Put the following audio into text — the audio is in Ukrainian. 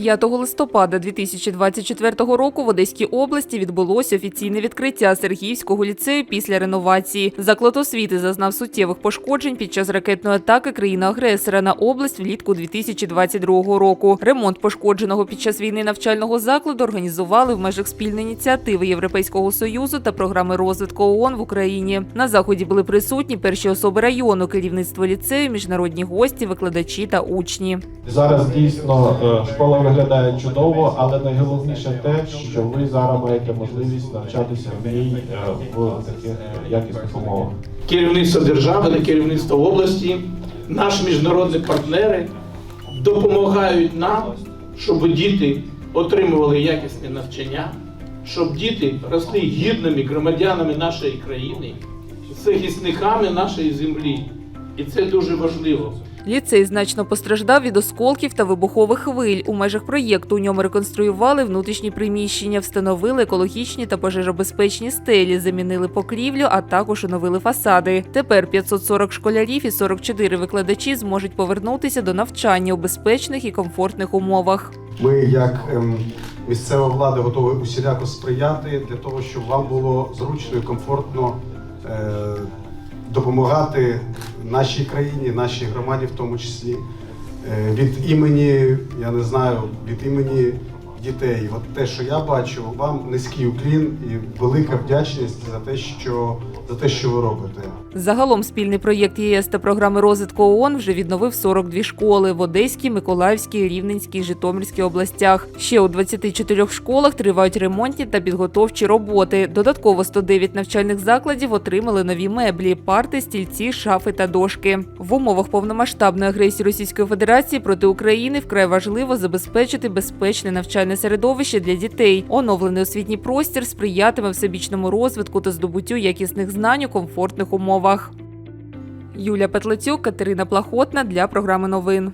5 листопада 2024 року в Одеській області відбулося офіційне відкриття Сергіївського ліцею після реновації. Заклад освіти зазнав суттєвих пошкоджень під час ракетної атаки країни-агресора на область влітку 2022 року. Ремонт пошкодженого під час війни навчального закладу організували в межах спільної ініціативи Європейського союзу та програми розвитку ООН в Україні. На заході були присутні перші особи району, керівництво ліцею, міжнародні гості, викладачі та учні. Зараз дійсно е, школа виглядає чудово, але найголовніше те, що ви зараз маєте можливість навчатися в ній е, в таких якісних умовах. керівництво держави, керівництво області, наші міжнародні партнери допомагають нам, щоб діти отримували якісне навчання, щоб діти росли гідними громадянами нашої країни, захисниками нашої землі. І це дуже важливо. Ліцей значно постраждав від осколків та вибухових хвиль. У межах проєкту у ньому реконструювали внутрішні приміщення, встановили екологічні та пожежобезпечні стелі, замінили покрівлю, а також оновили фасади. Тепер 540 школярів і 44 викладачі зможуть повернутися до навчання у безпечних і комфортних умовах. Ми, як ем, місцева влада, готові усіляко сприяти для того, щоб вам було зручно і комфортно е, допомагати нашій країні, нашій громаді, в тому числі е, від імені, я не знаю, від імені дітей. От те, що я бачу, вам низький уклін і велика вдячність за те, що за те, що ви робите. Загалом спільний проєкт ЄС та програми розвитку ООН вже відновив 42 школи в Одеській, Миколаївській, Рівненській, Житомирській областях. Ще у 24 школах тривають ремонтні та підготовчі роботи. Додатково 109 навчальних закладів отримали нові меблі, парти, стільці, шафи та дошки. В умовах повномасштабної агресії Російської Федерації проти України вкрай важливо забезпечити безпечне навчальне середовище для дітей. Оновлений освітній простір сприятиме всебічному розвитку та здобуттю якісних знань у комфортних умовах. Юлія Петлецюк, Катерина Плахотна для програми новин.